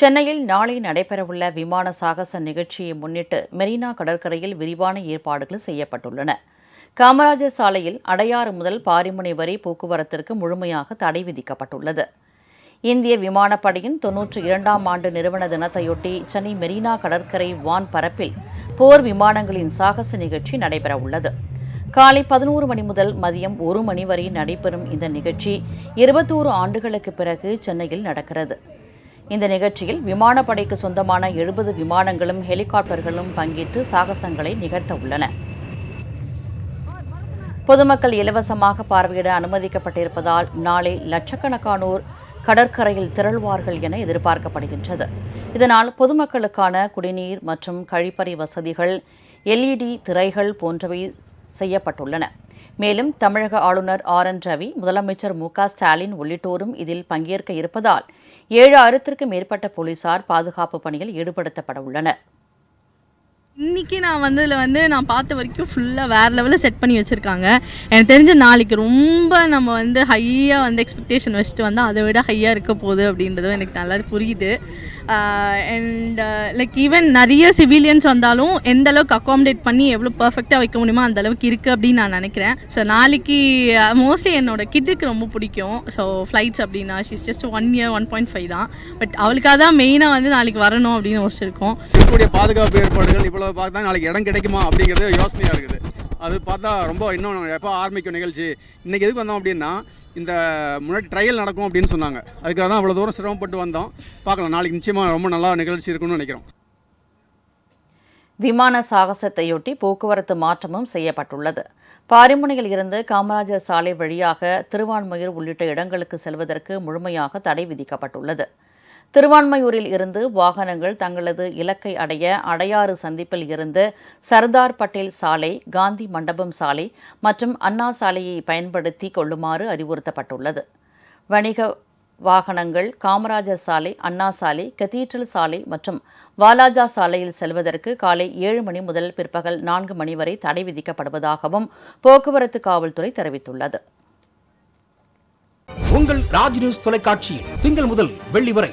சென்னையில் நாளை நடைபெறவுள்ள விமான சாகச நிகழ்ச்சியை முன்னிட்டு மெரினா கடற்கரையில் விரிவான ஏற்பாடுகள் செய்யப்பட்டுள்ளன. காமராஜர் சாலையில் அடையாறு முதல் பாரிமுனை வரை போக்குவரத்திற்கு முழுமையாக தடை விதிக்கப்பட்டுள்ளது. இந்திய விமானப்படையின் தொன்னூற்றி இரண்டாம் ஆண்டு நிறுவன தினத்தையொட்டி சென்னை மெரினா கடற்கரை வான் பரப்பில் போர் விமானங்களின் சாகச நிகழ்ச்சி நடைபெறவுள்ளது. காலை பதினோரு மணி முதல் மதியம் ஒரு மணி வரை நடைபெறும் இந்த நிகழ்ச்சி இருபத்தோரு ஆண்டுகளுக்கு பிறகு சென்னையில் நடக்கிறது. இந்த நிகழ்ச்சியில் விமானப்படைக்கு சொந்தமான எழுபது விமானங்களும் ஹெலிகாப்டர்களும் பங்கேற்று சாகசங்களை நிகழ்த்த உள்ளன. பொதுமக்கள் இலவசமாக பார்வையிட அனுமதிக்கப்பட்டிருப்பதால் நாளை லட்சக்கணக்கானோர் கடற்கரையில் திரள்வார்கள் என எதிர்பார்க்கப்படுகின்றது. இதனால் பொதுமக்களுக்கான குடிநீர் மற்றும் கழிப்பறை வசதிகள் எல்இடி திரைகள் போன்றவை செய்யப்பட்டுள்ளன. மேலும் தமிழக ஆளுநர் ஆர் என் ரவி முதலமைச்சர் மு க ஸ்டாலின் உள்ளிட்டோரும் இதில் பங்கேற்க இருப்பதால் ஏழு ஆயிரத்திற்கும் மேற்பட்ட போலீசார் பாதுகாப்பு பணியில் ஈடுபடுத்தப்பட உள்ளனர். இன்னைக்கு நான் வந்ததில் வந்து நான் பார்த்த வரைக்கும் ஃபுல்லாக வேறு லெவலில் செட் பண்ணி வச்சுருக்காங்க. எனக்கு தெரிஞ்ச நாளைக்கு ரொம்ப நம்ம வந்து ஹையாக வந்து எக்ஸ்பெக்டேஷன் வச்சுட்டு வந்தால் அதை விட ஹையாக இருக்க போகுது அப்படின்றதும் எனக்கு நல்லா புரியுது. அண்ட் லைக் ஈவன் நிறைய சிவிலியன்ஸ் வந்தாலும் எந்த அளவுக்கு அக்காமடேட் பண்ணி எவ்வளோ பர்ஃபெக்டாக வைக்க முடியுமோ அந்த அளவுக்கு இருக்குது அப்படின்னு நான் நினைக்கிறேன். ஸோ நாளைக்கு மோஸ்ட்லி என்னோட கிட்டுக்கு ரொம்ப பிடிக்கும். ஸோ ஃப்ளைட்ஸ் அப்படின்னா she's just one year one point five தான். பட் அவளுக்காக தான் மெயினாக வந்து நாளைக்கு வரணும் அப்படின்னு யோசிச்சிருக்கோம். பாதுகாப்பு ஏற்பாடுகள் இவ்வளோ பார்த்தா நாளைக்கு இடம் கிடைக்குமா அப்படிங்கிறது யோசனையாக இருக்குது. அது பார்த்தா ரொம்ப இன்னும் எப்போ ஆரம்பிக்கும் நிகழ்ச்சி. இன்றைக்கி எதுக்கு வந்தோம் அப்படின்னா இந்த முன்னாடி ட்ரையல் நடக்கும் அப்படின்னு சொன்னாங்க. அதுக்காக தான் அவ்வளோ தூரம் சிரமப்பட்டு வந்தோம். பார்க்கலாம் நாளைக்கு நிச்சயமாக ரொம்ப நல்லா நிகழ்ச்சி இருக்கும்னு நினைக்கிறோம். விமான சாகசத்தையொட்டி போக்குவரத்து மாற்றமும் செய்யப்பட்டுள்ளது. பாரிமுனையில் இருந்து காமராஜர் சாலை வழியாக திருவான்மையூர் உள்ளிட்ட இடங்களுக்கு செல்வதற்கு முழுமையாக தடை விதிக்கப்பட்டுள்ளது. திருவான்மையூரில் இருந்து வாகனங்கள் தங்களது இலக்கை அடைய அடையாறு சந்திப்பில் இருந்து சர்தார் பட்டேல் சாலை காந்தி மண்டபம் சாலை மற்றும் அண்ணா சாலையை பயன்படுத்தி கொள்ளுமாறு அறிவுறுத்தப்பட்டுள்ளது. வணிக வாகனங்கள் காமராஜர் சாலை அண்ணா சாலை கதீட்ரல் சாலை மற்றும் வாலாஜா சாலையில் செல்வதற்கு காலை ஏழு மணி முதல் பிற்பகல் நான்கு மணி வரை தடை விதிக்கப்படுவதாகவும் போக்குவரத்து காவல்துறை தெரிவித்துள்ளது. உங்கள் ராஜ் நியூஸ் தொலைக்காட்சியில் திங்கள் முதல் வெள்ளி வரை